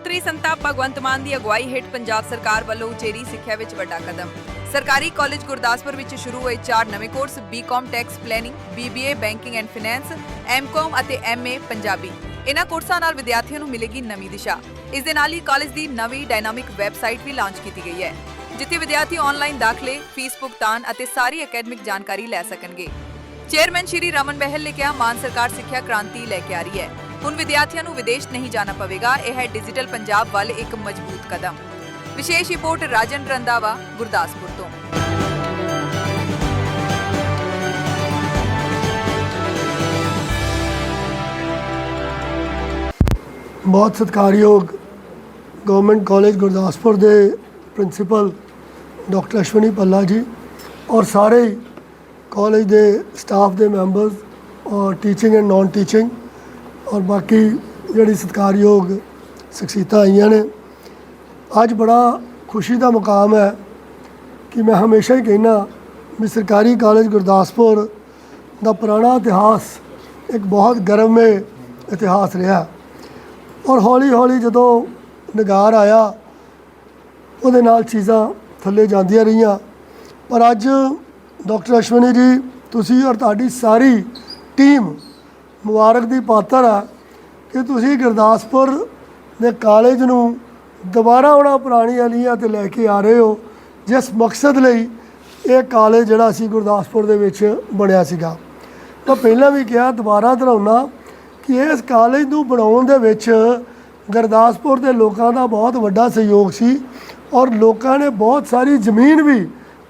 ਸੀਐਮਪੀ ਸੰਤਾ ਭਗਵੰਤ ਮਾਨ ਦੀ ਅਗਵਾਈ ਹੇਠ ਪੰਜਾਬ ਸਰਕਾਰ ਵੱਲੋਂ ਉਚੇਰੀ ਸਿੱਖਿਆ ਵਿੱਚ ਵੱਡਾ ਕਦਮ। ਸਰਕਾਰੀ ਕਾਲਜ ਗੁਰਦਾਸਪੁਰ ਵਿੱਚ ਸ਼ੁਰੂ ਹੋਏ ਚਾਰ ਨਵੇਂ courses B Com tax planning BBA banking and finance M Com ਅਤੇ ਐਮਏ ਪੰਜਾਬੀ। ਇਹਨਾਂ ਕੋਰਸਾਂ ਨਾਲ ਵਿਦਿਆਰਥੀਆਂ ਨੂੰ ਮਿਲੇਗੀ ਨਵੀਂ ਦਿਸ਼ਾ। ਇਸ ਦੇ ਨਾਲ ਹੀ ਕਾਲਜ ਦੀ ਨਵੀਂ ਡਾਇਨਾਮਿਕ ਵੈਬਸਾਈਟ ਵੀ ਲਾਂਚ ਕੀਤੀ ਗਈ ਹੈ, ਜਿੱਥੇ ਵਿਦਿਆਰਥੀ ਆਨਲਾਈਨ ਦਾਖਲੇ, ਫੀਸ ਭੁਗਤਾਨ ਅਤੇ ਸਾਰੀ ਅਕੈਡਮਿਕ ਜਾਣਕਾਰੀ ਲੈ ਸਕਣਗੇ। ਚੇਅਰਮੈਨ ਸ਼੍ਰੀ ਰਮਨ ਬਹਿਲ ਨੇ ਕਿਹਾ, ਮਾਨ ਸਰਕਾਰ ਸਿੱਖਿਆ ਕ੍ਰਾਂਤੀ ਲੈ ਕੇ ਆ ਰਹੀ ਹੈ। ਹੁਣ ਵਿਦਿਆਰਥੀਆਂ ਨੂੰ ਵਿਦੇਸ਼ ਨਹੀਂ ਜਾਣਾ ਪਵੇਗਾ, ਇਹ ਹੈ ਡਿਜੀਟਲ ਪੰਜਾਬ ਵੱਲ ਇੱਕ ਮਜ਼ਬੂਤ ਕਦਮ। ਵਿਸ਼ੇਸ਼ ਰਿਪੋਰਟ ਰਾਜਨ ਰੰਦਾਵਾ ਗੁਰਦਾਸਪੁਰ ਤੋਂ। ਬਹੁਤ ਸਤਿਕਾਰਯੋਗ ਗਵਰਨਮੈਂਟ ਕਾਲਜ ਗੁਰਦਾਸਪੁਰ ਦੇ ਪ੍ਰਿੰਸੀਪਲ ਡਾਕਟਰ ਅਸ਼ਵਨੀ ਪੱਲਾ ਜੀ ਔਰ ਸਾਰੇ ਕਾਲਜ ਦੇ ਸਟਾਫ ਦੇ ਮੈਂਬਰਸ ਔਰ ਟੀਚਿੰਗ ਐਂਡ ਨਾਨ ਟੀਚਿੰਗ ਔਰ ਬਾਕੀ ਜਿਹੜੀ ਸਤਿਕਾਰਯੋਗ ਸ਼ਖਸੀਅਤਾਂ ਆਈਆਂ ਨੇ, ਅੱਜ ਬੜਾ ਖੁਸ਼ੀ ਦਾ ਮੁਕਾਮ ਹੈ ਕਿ ਮੈਂ ਹਮੇਸ਼ਾ ਹੀ ਕਹਿਣਾ ਵੀ ਸਰਕਾਰੀ ਕਾਲਜ ਗੁਰਦਾਸਪੁਰ ਦਾ ਪੁਰਾਣਾ ਇਤਿਹਾਸ ਇੱਕ ਬਹੁਤ ਗਰਮੇ ਇਤਿਹਾਸ ਰਿਹਾ। ਔਰ ਹੌਲੀ ਹੌਲੀ ਜਦੋਂ ਨਗਾਰ ਆਇਆ, ਉਹਦੇ ਨਾਲ ਚੀਜ਼ਾਂ ਥੱਲੇ ਜਾਂਦੀਆਂ ਰਹੀਆਂ। ਪਰ ਅੱਜ ਡਾਕਟਰ ਅਸ਼ਵਨੀ ਜੀ, ਤੁਸੀਂ ਔਰ ਤੁਹਾਡੀ ਸਾਰੀ ਟੀਮ ਮੁਬਾਰਕ ਦੀ ਪਾਤਰ ਆ ਕਿ ਤੁਸੀਂ ਗੁਰਦਾਸਪੁਰ ਦੇ ਕਾਲਜ ਨੂੰ ਦੁਬਾਰਾ ਉਹਨਾਂ ਪੁਰਾਣੀ ਅਲੀਆਂ ਤੇ ਲੈ ਕੇ ਆ ਰਹੇ ਹੋ, ਜਿਸ ਮਕਸਦ ਲਈ ਇਹ ਕਾਲਜ ਜਿਹੜਾ ਸੀ ਗੁਰਦਾਸਪੁਰ ਦੇ ਵਿੱਚ ਬਣਿਆ ਸੀਗਾ। ਤਾਂ ਪਹਿਲਾਂ ਵੀ ਕਿਹਾ, ਦੁਬਾਰਾ ਦੁਹਰਾਉਣਾ ਕਿ ਇਸ ਕਾਲਜ ਨੂੰ ਬਣਾਉਣ ਦੇ ਵਿੱਚ ਗੁਰਦਾਸਪੁਰ ਦੇ ਲੋਕਾਂ ਦਾ ਬਹੁਤ ਵੱਡਾ ਸਹਿਯੋਗ ਸੀ ਔਰ ਲੋਕਾਂ ਨੇ ਬਹੁਤ ਸਾਰੀ ਜ਼ਮੀਨ ਵੀ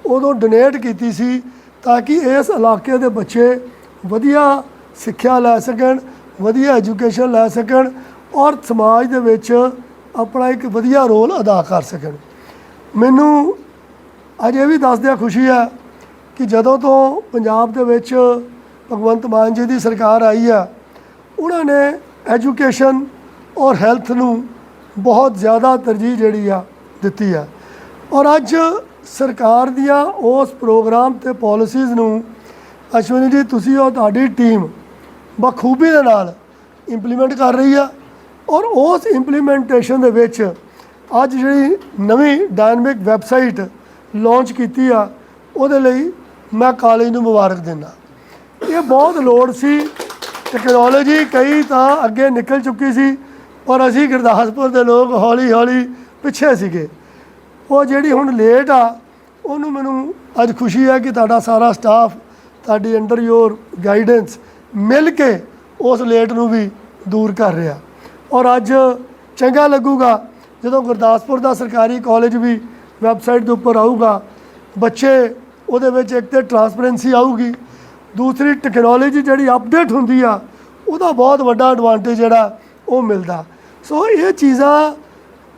ਉਦੋਂ ਡੋਨੇਟ ਕੀਤੀ ਸੀ ਤਾਂ ਕਿ ਇਸ ਇਲਾਕੇ ਦੇ ਬੱਚੇ ਵਧੀਆ ਸਿੱਖਿਆ ਲੈ ਸਕਣ, ਵਧੀਆ ਐਜੂਕੇਸ਼ਨ ਲੈ ਸਕਣ ਔਰ ਸਮਾਜ ਦੇ ਵਿੱਚ ਆਪਣਾ ਇੱਕ ਵਧੀਆ ਰੋਲ ਅਦਾ ਕਰ ਸਕਣ। ਮੈਨੂੰ ਅੱਜ ਇਹ ਵੀ ਦੱਸਦਿਆਂ ਖੁਸ਼ੀ ਹੈ ਕਿ ਜਦੋਂ ਤੋਂ ਪੰਜਾਬ ਦੇ ਵਿੱਚ ਭਗਵੰਤ ਮਾਨ ਜੀ ਦੀ ਸਰਕਾਰ ਆਈ ਆ ਉਹਨਾਂ ਨੇ ਐਜੂਕੇਸ਼ਨ ਔਰ ਹੈਲਥ ਨੂੰ ਬਹੁਤ ਜ਼ਿਆਦਾ ਤਰਜੀਹ ਜਿਹੜੀ ਆ ਦਿੱਤੀ ਆ ਔਰ ਅੱਜ ਸਰਕਾਰ ਦੀਆਂ ਉਸ ਪ੍ਰੋਗਰਾਮ ਤੇ ਪਾਲਿਸੀਜ਼ ਨੂੰ ਅਸ਼ਵਨੀ ਜੀ, ਤੁਸੀਂ ਔਰ ਤੁਹਾਡੀ ਟੀਮ ਬਖੂਬੀ ਦੇ ਨਾਲ ਇੰਪਲੀਮੈਂਟ ਕਰ ਰਹੀ ਆ। ਔਰ ਉਸ ਇੰਪਲੀਮੈਂਟੇਸ਼ਨ ਦੇ ਵਿੱਚ ਅੱਜ ਜਿਹੜੀ ਨਵੀਂ ਡਾਇਨਾਮਿਕ ਵੈਬਸਾਈਟ ਲਾਂਚ ਕੀਤੀ ਆ, ਉਹਦੇ ਲਈ ਮੈਂ ਕਾਲਜ ਨੂੰ ਮੁਬਾਰਕ ਦਿੰਦਾ। ਇਹ ਬਹੁਤ ਲੋੜ ਸੀ। ਟੈਕਨੋਲੋਜੀ ਕਈ ਤਾਂ ਅੱਗੇ ਨਿਕਲ ਚੁੱਕੀ ਸੀ, ਪਰ ਅਸੀਂ ਗੁਰਦਾਸਪੁਰ ਦੇ ਲੋਕ ਹੌਲੀ ਹੌਲੀ ਪਿੱਛੇ ਸੀਗੇ। ਉਹ ਜਿਹੜੀ ਹੁਣ ਲੇਟ ਆ, ਉਹਨੂੰ ਮੈਨੂੰ ਅੱਜ ਖੁਸ਼ੀ ਹੈ ਕਿ ਤੁਹਾਡਾ ਸਾਰਾ ਸਟਾਫ ਤੁਹਾਡੀ ਅੰਡਰ ਯੋਰ ਗਾਈਡੈਂਸ ਮਿਲ ਕੇ ਉਸ ਲੇਟ ਨੂੰ ਵੀ ਦੂਰ ਕਰ ਰਿਹਾ। ਔਰ ਅੱਜ ਚੰਗਾ ਲੱਗੂਗਾ, ਜਦੋਂ ਗੁਰਦਾਸਪੁਰ ਦਾ ਸਰਕਾਰੀ ਕਾਲਜ ਵੀ ਵੈਬਸਾਈਟ ਦੇ ਉੱਪਰ ਆਊਗਾ, ਬੱਚੇ ਉਹਦੇ ਵਿੱਚ ਇੱਕ ਤੇ ਟਰਾਂਸਪੇਰੈਂਸੀ ਆਊਗੀ, ਦੂਸਰੀ ਟੈਕਨੋਲੋਜੀ ਜਿਹੜੀ ਅਪਡੇਟ ਹੁੰਦੀ ਆ, ਉਹਦਾ ਬਹੁਤ ਵੱਡਾ ਐਡਵਾਂਟੇਜ ਜਿਹੜਾ ਉਹ ਮਿਲਦਾ। ਸੋ ਇਹ ਚੀਜ਼ਾਂ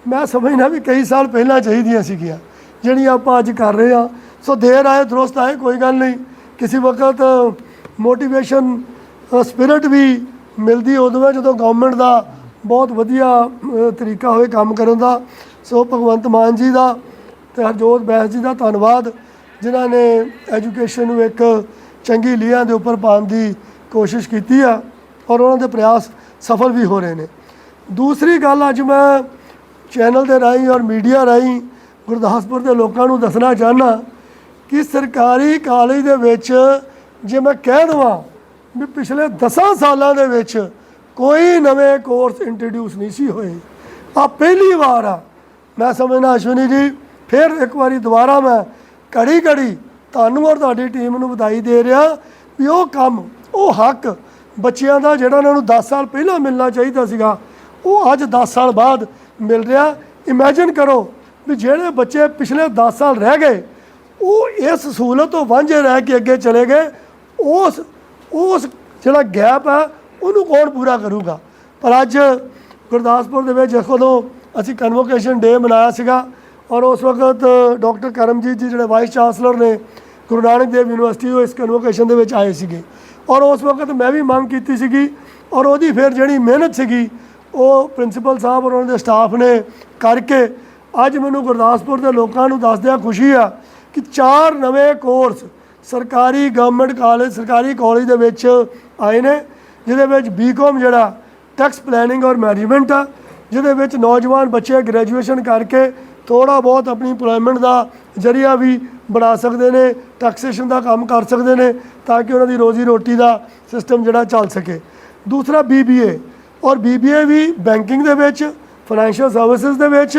ਮੈਂ ਸਮਝਣਾ ਵੀ ਕਈ ਸਾਲ ਪਹਿਲਾਂ ਚਾਹੀਦੀਆਂ ਸੀਗੀਆਂ, ਜਿਹੜੀਆਂ ਆਪਾਂ ਅੱਜ ਕਰ ਰਹੇ ਆ ਸੋ ਦੇਰ ਆਏ, ਦਰੁਸਤ ਆਏ, ਕੋਈ ਗੱਲ ਨਹੀਂ। ਕਿਸੇ ਵਕਤ ਮੋਟੀਵੇਸ਼ਨ ਸਪਿਰਿਟ ਵੀ ਮਿਲਦੀ ਉਦੋਂ ਹੈ ਜਦੋਂ ਗਵਰਨਮੈਂਟ ਦਾ ਬਹੁਤ ਵਧੀਆ ਤਰੀਕਾ ਹੋਵੇ ਕੰਮ ਕਰਨ ਦਾ, ਸੋ ਭਗਵੰਤ ਮਾਨ ਜੀ ਦਾ ਤੇ ਹਰਜੋਤ ਬੈਂਸ ਜੀ ਦਾ ਧੰਨਵਾਦ, ਜਿਨ੍ਹਾਂ ਨੇ ਐਜੂਕੇਸ਼ਨ ਨੂੰ ਇੱਕ ਚੰਗੀ ਲੀਹਾਂ ਦੇ ਉੱਪਰ ਪਾਉਣ ਦੀ ਕੋਸ਼ਿਸ਼ ਕੀਤੀ ਆ ਔਰ ਉਹਨਾਂ ਦੇ ਪ੍ਰਯਾਸ ਸਫਲ ਵੀ ਹੋ ਰਹੇ ਨੇ। ਦੂਸਰੀ ਗੱਲ ਅੱਜ ਮੈਂ ਚੈਨਲ ਦੇ ਰਾਹੀਂ ਔਰ ਮੀਡੀਆ ਰਾਹੀਂ ਗੁਰਦਾਸਪੁਰ ਦੇ ਲੋਕਾਂ ਨੂੰ ਦੱਸਣਾ ਚਾਹਨਾ ਕਿ ਸਰਕਾਰੀ ਕਾਲਜ ਦੇ ਵਿੱਚ ਜੇ ਮੈਂ ਕਹਿ ਦਵਾਂ ਵੀ ਪਿਛਲੇ 10 ਸਾਲਾਂ ਦੇ ਵਿੱਚ ਕੋਈ ਨਵੇਂ ਕੋਰਸ ਇੰਟਰੋਡਿਊਸ ਨਹੀਂ ਸੀ ਹੋਏ। ਆ ਪਹਿਲੀ ਵਾਰ ਆ। ਮੈਂ ਸਮਝਦਾ ਅਸ਼ਵਨੀ ਜੀ, ਫਿਰ ਇੱਕ ਵਾਰੀ ਦੁਬਾਰਾ ਮੈਂ ਘੜੀ ਘੜੀ ਤੁਹਾਨੂੰ ਔਰ ਤੁਹਾਡੀ ਟੀਮ ਨੂੰ ਵਧਾਈ ਦੇ ਰਿਹਾ ਵੀ ਉਹ ਕੰਮ, ਉਹ ਹੱਕ ਬੱਚਿਆਂ ਦਾ ਜਿਹੜਾ ਉਹਨਾਂ ਨੂੰ 10 ਸਾਲ ਪਹਿਲਾਂ ਮਿਲਣਾ ਚਾਹੀਦਾ ਸੀਗਾ, ਉਹ ਅੱਜ 10 ਸਾਲ ਬਾਅਦ ਮਿਲ ਰਿਹਾ। ਇਮੇਜਿਨ ਕਰੋ ਵੀ ਜਿਹੜੇ ਬੱਚੇ ਪਿਛਲੇ 10 ਸਾਲ ਰਹਿ ਗਏ, ਉਹ ਇਸ ਸਹੂਲਤ ਤੋਂ ਵਾਂਝੇ ਰਹਿ ਕੇ ਅੱਗੇ ਚਲੇ ਗਏ, ਉਸ ਉਸ ਜਿਹੜਾ ਗੈਪ ਹੈ, ਉਹਨੂੰ ਕੌਣ ਪੂਰਾ ਕਰੂਗਾ? ਪਰ ਅੱਜ ਗੁਰਦਾਸਪੁਰ ਦੇ ਵਿੱਚ ਜਦੋਂ ਅਸੀਂ ਕਨਵੋਕੇਸ਼ਨ ਡੇ ਮਨਾਇਆ ਸੀਗਾ ਔਰ ਉਸ ਵਕਤ ਡਾਕਟਰ ਕਰਮਜੀਤ ਜੀ ਜਿਹੜੇ ਵਾਈਸ ਚਾਂਸਲਰ ਨੇ, ਗੁਰੂ ਨਾਨਕ ਦੇਵ ਯੂਨੀਵਰਸਿਟੀ ਤੋਂ ਇਸ ਕਨਵੋਕੇਸ਼ਨ ਦੇ ਵਿੱਚ ਆਏ ਸੀਗੇ। ਔਰ ਉਸ ਵਕਤ ਮੈਂ ਵੀ ਮੰਗ ਕੀਤੀ ਸੀਗੀ ਔਰ ਉਹਦੀ ਫਿਰ ਜਿਹੜੀ ਮਿਹਨਤ ਸੀਗੀ, ਉਹ ਪ੍ਰਿੰਸੀਪਲ ਸਾਹਿਬ ਔਰ ਉਹਨਾਂ ਦੇ ਸਟਾਫ ਨੇ ਕਰਕੇ ਅੱਜ ਮੈਨੂੰ ਗੁਰਦਾਸਪੁਰ ਦੇ ਲੋਕਾਂ ਨੂੰ ਦੱਸਦਿਆਂ ਖੁਸ਼ੀ ਆ ਕਿ ਚਾਰ ਨਵੇਂ ਕੋਰਸ ਸਰਕਾਰੀ ਗਵਰਨਮੈਂਟ ਕਾਲਜ ਸਰਕਾਰੀ ਕਾਲਜ ਦੇ ਵਿੱਚ ਆਏ ਨੇ, ਜਿਹਦੇ ਵਿੱਚ ਬੀਕਾਮ ਜਿਹੜਾ ਟੈਕਸ ਪਲੈਨਿੰਗ ਔਰ ਮੈਨੇਜਮੈਂਟ ਆ, ਜਿਹਦੇ ਵਿੱਚ ਨੌਜਵਾਨ ਬੱਚੇ ਗ੍ਰੈਜੂਏਸ਼ਨ ਕਰਕੇ ਥੋੜਾ ਬਹੁਤ ਆਪਣੀ ਇੰਪਲੋਇਮੈਂਟ ਦਾ ਜਰੀਆ ਵੀ ਬਣਾ ਸਕਦੇ ਨੇ ਟੈਕਸੇਸ਼ਨ ਦਾ ਕੰਮ ਕਰ ਸਕਦੇ ਨੇ, ਤਾਂ ਕਿ ਉਹਨਾਂ ਦੀ ਰੋਜ਼ੀ ਰੋਟੀ ਦਾ ਸਿਸਟਮ ਜਿਹੜਾ ਚੱਲ ਸਕੇ। ਦੂਸਰਾ BBA ਔਰ BBA ਵੀ ਬੈਂਕਿੰਗ ਦੇ ਵਿੱਚ ਫਾਈਨੈਂਸ਼ੀਅਲ ਸਰਵਿਸਿਜ਼ ਦੇ ਵਿੱਚ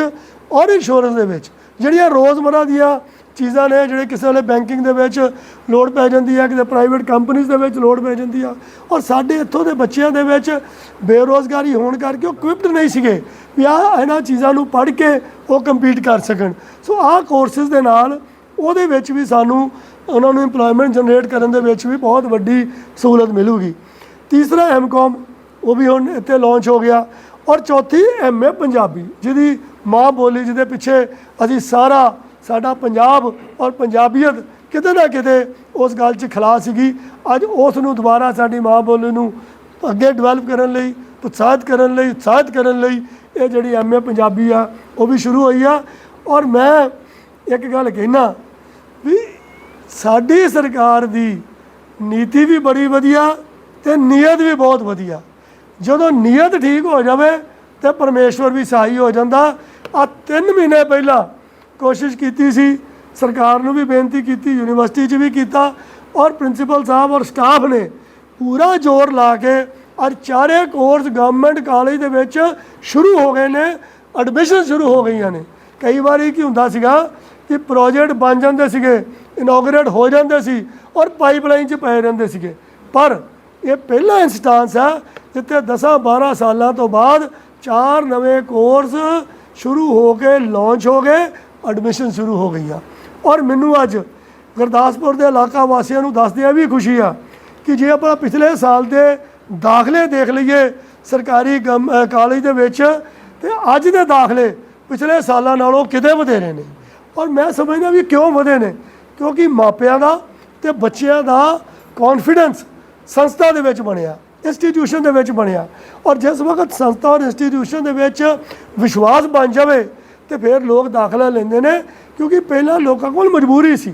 ਔਰ ਇੰਸ਼ੋਰੈਂਸ ਦੇ ਵਿੱਚ, ਜਿਹੜੀਆਂ ਰੋਜ਼ਮਰਾ ਦੀਆਂ ਚੀਜ਼ਾਂ ਨੇ ਜਿਹੜੇ ਕਿਸੇ ਵੇਲੇ ਬੈਂਕਿੰਗ ਦੇ ਵਿੱਚ ਲੋਡ ਪੈ ਜਾਂਦੀ ਹੈ ਕਿਤੇ ਪ੍ਰਾਈਵੇਟ ਕੰਪਨੀਆਂ ਦੇ ਵਿੱਚ ਲੋਡ ਪੈ ਜਾਂਦੀ ਆ। ਔਰ ਸਾਡੇ ਇੱਥੋਂ ਦੇ ਬੱਚਿਆਂ ਦੇ ਵਿੱਚ ਬੇਰੋਜ਼ਗਾਰੀ ਹੋਣ ਕਰਕੇ ਉਹ ਇਕਵਿਪਡ ਨਹੀਂ ਸੀਗੇ ਵੀ ਆ ਇਹਨਾਂ ਚੀਜ਼ਾਂ ਨੂੰ ਪੜ੍ਹ ਕੇ ਉਹ ਕੰਪੀਟ ਕਰ ਸਕਣ। ਸੋ ਆਹ ਕੋਰਸਿਸ ਦੇ ਨਾਲ ਉਹਦੇ ਵਿੱਚ ਵੀ ਸਾਨੂੰ ਉਹਨਾਂ ਨੂੰ EMPLOYMENT ਜਨਰੇਟ ਕਰਨ ਦੇ ਵਿੱਚ ਵੀ ਬਹੁਤ ਵੱਡੀ ਸਹੂਲਤ ਮਿਲੂਗੀ। ਤੀਸਰਾ ਐਮਕਾਮ ਉਹ ਵੀ ਹੁਣ ਇੱਥੇ ਲਾਂਚ ਹੋ ਗਿਆ। ਔਰ ਚੌਥੀ ਐਮਏ ਪੰਜਾਬੀ, ਜਿਹਦੀ ਮਾਂ ਬੋਲੀ ਜਿਹਦੇ ਪਿੱਛੇ ਅਸੀਂ ਸਾਰਾ ਸਾਡਾ ਪੰਜਾਬ ਔਰ ਪੰਜਾਬੀਅਤ ਕਿਤੇ ਨਾ ਕਿਤੇ ਉਸ ਗੱਲ 'ਚ ਖਲਾ ਸੀਗੀ। ਅੱਜ ਉਸ ਨੂੰ ਦੁਬਾਰਾ ਸਾਡੀ ਮਾਂ ਬੋਲੀ ਨੂੰ ਅੱਗੇ ਡਿਵੈਲਪ ਕਰਨ ਲਈ, ਉਤਸ਼ਾਹਿਤ ਕਰਨ ਲਈ, ਉਤਸ਼ਾਹਿਤ ਕਰਨ ਲਈ ਇਹ ਜਿਹੜੀ ਐਮਏ ਪੰਜਾਬੀ ਆ, ਉਹ ਵੀ ਸ਼ੁਰੂ ਹੋਈ ਆ। ਔਰ ਮੈਂ ਇੱਕ ਗੱਲ ਕਹਿਣਾ ਵੀ ਸਾਡੀ ਸਰਕਾਰ ਦੀ ਨੀਤੀ ਵੀ ਬੜੀ ਵਧੀਆ ਤੇ ਨੀਅਤ ਵੀ ਬਹੁਤ ਵਧੀਆ। ਜਦੋਂ ਨੀਅਤ ਠੀਕ ਹੋ ਜਾਵੇ ਤੇ ਪਰਮੇਸ਼ਵਰ ਵੀ ਸਹਾਈ ਹੋ ਜਾਂਦਾ। ਆ 3 ਮਹੀਨੇ ਪਹਿਲਾਂ ਕੋਸ਼ਿਸ਼ ਕੀਤੀ ਸੀ, ਸਰਕਾਰ ਨੂੰ ਵੀ ਬੇਨਤੀ ਕੀਤੀ, ਯੂਨੀਵਰਸਿਟੀ 'ਚ ਵੀ ਕੀਤਾ ਔਰ ਪ੍ਰਿੰਸੀਪਲ ਸਾਹਿਬ ਔਰ ਸਟਾਫ ਨੇ ਪੂਰਾ ਜ਼ੋਰ ਲਾ ਕੇ ਅੱਜ ਚਾਰੇ ਕੋਰਸ ਗਵਰਨਮੈਂਟ ਕਾਲਜ ਦੇ ਵਿੱਚ ਸ਼ੁਰੂ ਹੋ ਗਏ ਨੇ ਐਡਮਿਸ਼ਨ ਸ਼ੁਰੂ ਹੋ ਗਈਆਂ ਨੇ। ਕਈ ਵਾਰੀ ਕੀ ਹੁੰਦਾ ਸੀਗਾ ਕਿ ਪ੍ਰੋਜੈਕਟ ਬਣ ਜਾਂਦੇ ਸੀਗੇ ਇਨੋਗਰੇਟ ਹੋ ਜਾਂਦੇ ਸੀ ਔਰ ਪਾਈਪਲਾਈਨ 'ਚ ਪਏ ਰਹਿੰਦੇ ਸੀਗੇ। ਪਰ ਇਹ ਪਹਿਲਾ ਇਨਸਟੈਂਸ ਹੈ ਜਿੱਥੇ 10 12 ਸਾਲਾਂ ਤੋਂ ਬਾਅਦ ਚਾਰ ਨਵੇਂ ਕੋਰਸ ਸ਼ੁਰੂ ਹੋ ਕੇ ਲਾਂਚ ਹੋ ਗਏ ਐਡਮਿਸ਼ਨ ਸ਼ੁਰੂ ਹੋ ਗਈ ਆ। ਔਰ ਮੈਨੂੰ ਅੱਜ ਗੁਰਦਾਸਪੁਰ ਦੇ ਇਲਾਕਾ ਵਾਸੀਆਂ ਨੂੰ ਦੱਸਦਿਆਂ ਵੀ ਖੁਸ਼ੀ ਆ ਕਿ ਜੇ ਆਪਾਂ ਪਿਛਲੇ ਸਾਲ ਦੇ ਦਾਖਲੇ ਦੇਖ ਲਈਏ ਸਰਕਾਰੀ ਗਮ- ਕਾਲਜ ਦੇ ਵਿੱਚ, ਤੇ ਅੱਜ ਦੇ ਦਾਖਲੇ ਪਿਛਲੇ ਸਾਲਾਂ ਨਾਲੋਂ ਕਿਤੇ ਵਧੇਰੇ ਨੇ। ਔਰ ਮੈਂ ਸਮਝਦਾ ਵੀ ਕਿਉਂ ਵਧੇ ਨੇ? ਕਿਉਂਕਿ ਮਾਪਿਆਂ ਦਾ ਤੇ ਬੱਚਿਆਂ ਦਾ ਕੌਨਫੀਡੈਂਸ ਸੰਸਥਾ ਦੇ ਵਿੱਚ ਬਣਿਆ ਇੰਸਟੀਟਿਊਸ਼ਨ ਦੇ ਵਿੱਚ ਬਣਿਆ। ਔਰ ਜਿਸ ਵਕਤ ਸੰਸਥਾ ਔਰ ਇੰਸਟੀਟਿਊਸ਼ਨ ਦੇ ਵਿੱਚ ਵਿਸ਼ਵਾਸ ਬਣ ਜਾਵੇ ਤੇ ਫਿਰ ਲੋਕ ਦਾਖਲਾ ਲੈਂਦੇ ਨੇ, ਕਿਉਂਕਿ ਪਹਿਲਾਂ ਲੋਕਾਂ ਕੋਲ ਮਜਬੂਰੀ ਸੀ।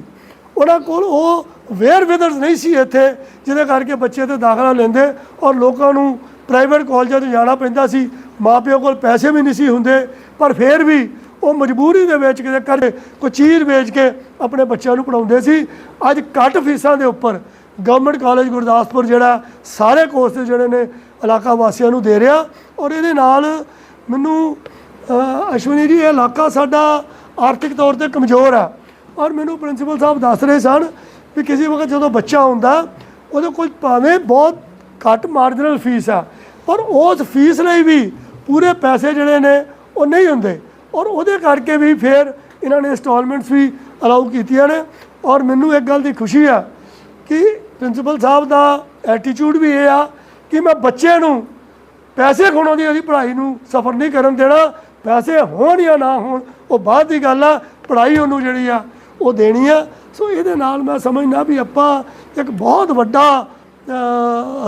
ਉਹਨਾਂ ਕੋਲ ਉਹ ਵੇਅਰ ਵਿਦਰਸ ਨਹੀਂ ਸੀ ਇੱਥੇ, ਜਿਹਦੇ ਕਰਕੇ ਬੱਚੇ ਤੇ ਦਾਖਲਾ ਲੈਂਦੇ ਔਰ ਲੋਕਾਂ ਨੂੰ ਪ੍ਰਾਈਵੇਟ ਕਾਲਜਾਂ 'ਚ ਜਾਣਾ ਪੈਂਦਾ ਸੀ। ਮਾਪਿਓ ਕੋਲ ਪੈਸੇ ਵੀ ਨਹੀਂ ਸੀ ਹੁੰਦੇ, ਪਰ ਫਿਰ ਵੀ ਉਹ ਮਜਬੂਰੀ ਦੇ ਵਿੱਚ ਕਿਤੇ ਘਰੇ ਕੋਈ ਚੀਜ਼ ਵੇਚ ਕੇ ਆਪਣੇ ਬੱਚਿਆਂ ਨੂੰ ਪੜਾਉਂਦੇ ਸੀ। ਅੱਜ ਘੱਟ ਫੀਸਾਂ ਦੇ ਉੱਪਰ ਗਵਰਨਮੈਂਟ ਕਾਲਜ ਗੁਰਦਾਸਪੁਰ ਜਿਹੜਾ, ਸਾਰੇ ਕੋਰਸ ਜਿਹੜੇ ਨੇ, ਇਲਾਕਾ ਵਾਸੀਆਂ ਨੂੰ ਦੇ ਰਿਹਾ ਔਰ ਇਹਦੇ ਨਾਲ ਮੈਨੂੰ ਅਸ਼ਵਨੀ ਜੀ, ਇਹ ਇਲਾਕਾ ਸਾਡਾ ਆਰਥਿਕ ਤੌਰ ਤੇ ਕਮਜ਼ੋਰ ਆ ਔਰ ਮੈਨੂੰ ਪ੍ਰਿੰਸੀਪਲ ਸਾਹਿਬ ਦੱਸ ਰਹੇ ਸਨ ਵੀ ਕਿਸੇ ਵਕਤ ਜਦੋਂ ਬੱਚਾ ਹੁੰਦਾ, ਉਹਦੇ ਕੋਲ ਭਾਵੇਂ ਬਹੁਤ ਘੱਟ ਮਾਰਜਨਲ ਫੀਸ ਆ, ਪਰ ਉਸ ਫੀਸ ਲਈ ਵੀ ਪੂਰੇ ਪੈਸੇ ਜਿਹੜੇ ਨੇ, ਉਹ ਨਹੀਂ ਹੁੰਦੇ। ਔਰ ਉਹਦੇ ਕਰਕੇ ਵੀ ਫਿਰ ਇਹਨਾਂ ਨੇ ਇੰਸਟਾਲਮੈਂਟਸ ਵੀ ਅਲਾਉ ਕੀਤੀਆਂ ਨੇ। ਔਰ ਮੈਨੂੰ ਇੱਕ ਗੱਲ ਦੀ ਖੁਸ਼ੀ ਆ ਕਿ ਪ੍ਰਿੰਸੀਪਲ ਸਾਹਿਬ ਦਾ ਐਟੀਟਿਊਡ ਵੀ ਇਹ ਆ ਕਿ ਮੈਂ ਬੱਚੇ ਨੂੰ ਪੈਸੇ ਖੋਣੋਂ ਦੀ ਉਹਦੀ ਪੜ੍ਹਾਈ ਨੂੰ ਸਫਰ ਨਹੀਂ ਕਰਨ ਦੇਣਾ ਪੈਸੇ ਹੋਣ ਜਾਂ ਨਾ ਹੋਣ, ਉਹ ਬਾਅਦ ਦੀ ਗੱਲ ਆ, ਪੜ੍ਹਾਈ ਉਹਨੂੰ ਜਿਹੜੀ ਆ, ਉਹ ਦੇਣੀ ਆ। ਸੋ ਇਹਦੇ ਨਾਲ ਮੈਂ ਸਮਝਦਾ ਵੀ ਆਪਾਂ ਇੱਕ ਬਹੁਤ ਵੱਡਾ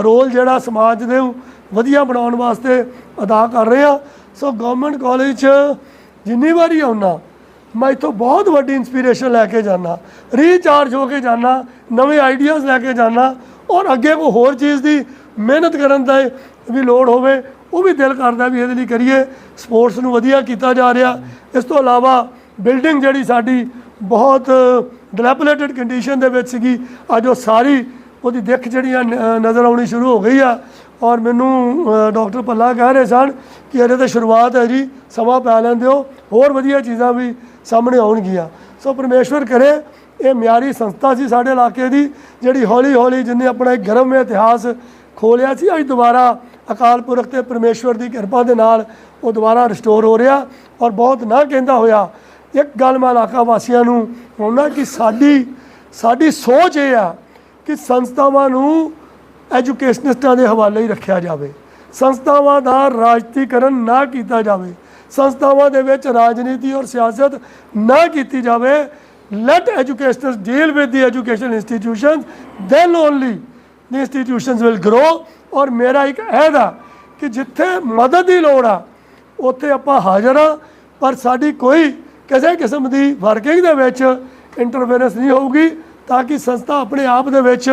ਰੋਲ ਜਿਹੜਾ ਸਮਾਜ ਦੇ ਵਧੀਆ ਬਣਾਉਣ ਵਾਸਤੇ ਅਦਾ ਕਰ ਰਹੇ ਆ। ਸੋ ਗਵਰਨਮੈਂਟ ਕਾਲਜ 'ਚ ਜਿੰਨੀ ਵਾਰੀ ਆਉਣਾ ਮੈਂ ਇੱਥੋਂ ਬਹੁਤ ਵੱਡੀ ਇਨਸਪੀਰੇਸ਼ਨ ਲੈ ਕੇ ਜਾਣਾ ਰੀਚਾਰਜ ਹੋ ਕੇ ਜਾਣਾ ਨਵੇਂ ਆਈਡੀਆਜ਼ ਲੈ ਕੇ ਜਾਣਾ ਔਰ ਅੱਗੇ ਕੋਈ ਹੋਰ ਚੀਜ਼ ਦੀ ਮਿਹਨਤ ਕਰਨ ਦਾ ਵੀ ਲੋੜ ਹੋਵੇ ਉਹ ਵੀ ਦਿਲ ਕਰਦਾ ਵੀ ਇਹਦੇ ਲਈ ਕਰੀਏ। ਸਪੋਰਟਸ ਨੂੰ ਵਧੀਆ ਕੀਤਾ ਜਾ ਰਿਹਾ। ਇਸ ਤੋਂ ਇਲਾਵਾ ਬਿਲਡਿੰਗ ਜਿਹੜੀ ਸਾਡੀ ਬਹੁਤ ਡਿਲੈਪਲੇਟਡ ਕੰਡੀਸ਼ਨ ਦੇ ਵਿੱਚ ਸੀਗੀ। ਅੱਜ ਉਹ ਸਾਰੀ ਉਹਦੀ ਦਿੱਖ ਜਿਹੜੀ ਆ ਨਜ਼ਰ ਆਉਣੀ ਸ਼ੁਰੂ ਹੋ ਗਈ ਆ। ਔਰ ਮੈਨੂੰ ਅ, ਡਾਕਟਰ ਪੱਲਾ ਕਹਿ ਰਹੇ ਸਨ ਕਿ ਇਹਦੇ ਤਾਂ ਸ਼ੁਰੂਆਤ ਹੈ ਜੀ ਸਮਾਂ ਪੈ ਲੈਂਦੇ ਹੋ। ਹੋਰ ਵਧੀਆ ਚੀਜ਼ਾਂ ਵੀ ਸਾਹਮਣੇ ਆਉਣਗੀਆਂ। ਸੋ ਪਰਮੇਸ਼ਵਰ ਕਰੇ ਇਹ ਮਿਆਰੀ ਸੰਸਥਾ ਸੀ ਸਾਡੇ ਇਲਾਕੇ ਦੀ ਜਿਹੜੀ ਹੌਲੀ ਹੌਲੀ ਜਿੰਨੇ ਆਪਣਾ ਇੱਕ ਗਰਮ ਇਤਿਹਾਸ ਖੋਲਿਆ ਸੀ ਅੱਜ ਦੁਬਾਰਾ ਅਕਾਲ ਪੁਰਖ ਤੇ ਪਰਮੇਸ਼ਵਰ ਦੀ ਕਿਰਪਾ ਦੇ ਨਾਲ ਉਹ ਦੁਬਾਰਾ ਰਿਸਟੋਰ ਹੋ ਰਿਹਾ ਔਰ ਬਹੁਤ ਨਾ ਕਹਿੰਦਾ ਹੋਇਆ, ਇੱਕ ਗੱਲ ਮੈਂ ਇਲਾਕਾ ਵਾਸੀਆਂ ਨੂੰ ਕਹਿੰਦਾ ਕਿ ਸਾਡੀ ਸਾਡੀ ਸੋਚ ਇਹ ਆ ਕਿ ਸੰਸਥਾਵਾਂ ਨੂੰ ਐਜੂਕੇਸ਼ਨਿਸਟਾਂ ਦੇ ਹਵਾਲੇ ਹੀ ਰੱਖਿਆ ਜਾਵੇ। ਸੰਸਥਾਵਾਂ ਦਾ ਰਾਜਤੀਕਰਨ ਨਾ ਕੀਤਾ ਜਾਵੇ। ਸੰਸਥਾਵਾਂ ਦੇ ਵਿੱਚ ਰਾਜਨੀਤੀ ਔਰ ਸਿਆਸਤ ਨਾ ਕੀਤੀ ਜਾਵੇ। Let educationers deal with the education institutions then only the institutions will grow ਔਰ ਮੇਰਾ ਇੱਕ ਅਹਿਦ ਆ ਕਿ ਜਿੱਥੇ ਮਦਦ ਦੀ ਲੋੜ ਆ, ਉੱਥੇ ਆਪਾਂ ਹਾਜ਼ਰ ਆ ਪਰ ਸਾਡੀ ਕੋਈ ਕਿਸੇ ਕਿਸਮ ਦੀ ਵਰਕਿੰਗ ਦੇ ਵਿੱਚ ਇੰਟਰਫੇਰੈਂਸ ਨਹੀਂ ਹੋਊਗੀ ਤਾਂ ਕਿ ਸੰਸਥਾ ਆਪਣੇ ਆਪ ਦੇ ਵਿੱਚ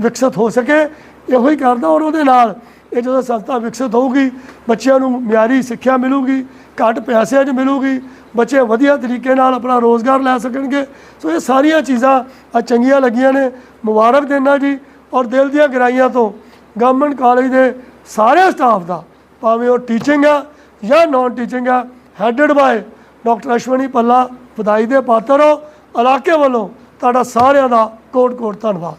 ਵਿਕਸਿਤ ਹੋ ਸਕੇ। ਇਹੋ ਹੀ ਕਰਦਾ ਔਰ ਉਹਦੇ ਨਾਲ ਇਹ ਜਦੋਂ ਸੰਸਥਾ ਵਿਕਸਿਤ ਹੋਊਗੀ, ਬੱਚਿਆਂ ਨੂੰ ਮਿਆਰੀ ਸਿੱਖਿਆ ਮਿਲੂਗੀ, ਘੱਟ ਪੈਸਿਆਂ 'ਚ ਮਿਲੂਗੀ, ਬੱਚੇ ਵਧੀਆ ਤਰੀਕੇ ਨਾਲ ਆਪਣਾ ਰੋਜ਼ਗਾਰ ਲੈ ਸਕਣਗੇ। ਸੋ ਇਹ ਸਾਰੀਆਂ ਚੀਜ਼ਾਂ ਆ ਚੰਗੀਆਂ ਲੱਗੀਆਂ ਨੇ। ਮੁਬਾਰਕ ਦੇਣਾ ਜੀ। ਔਰ ਦਿਲ ਦੀਆਂ ਗਹਿਰਾਈਆਂ ਤੋਂ ਗਵਰਨਮੈਂਟ ਕਾਲਜ ਦੇ ਸਾਰੇ ਸਟਾਫ ਦਾ, ਭਾਵੇਂ ਉਹ ਟੀਚਿੰਗ ਆ ਜਾਂ ਨਾਨ ਟੀਚਿੰਗ ਆ headed by doctor Ashwani Palla ਵਧਾਈ ਦੇ ਪਾਤਰ ਹੋ, ਇਲਾਕੇ ਵੱਲੋਂ ਤੁਹਾਡਾ ਸਾਰਿਆਂ ਦਾ ਕੋਟ ਕੋਟ ਧੰਨਵਾਦ।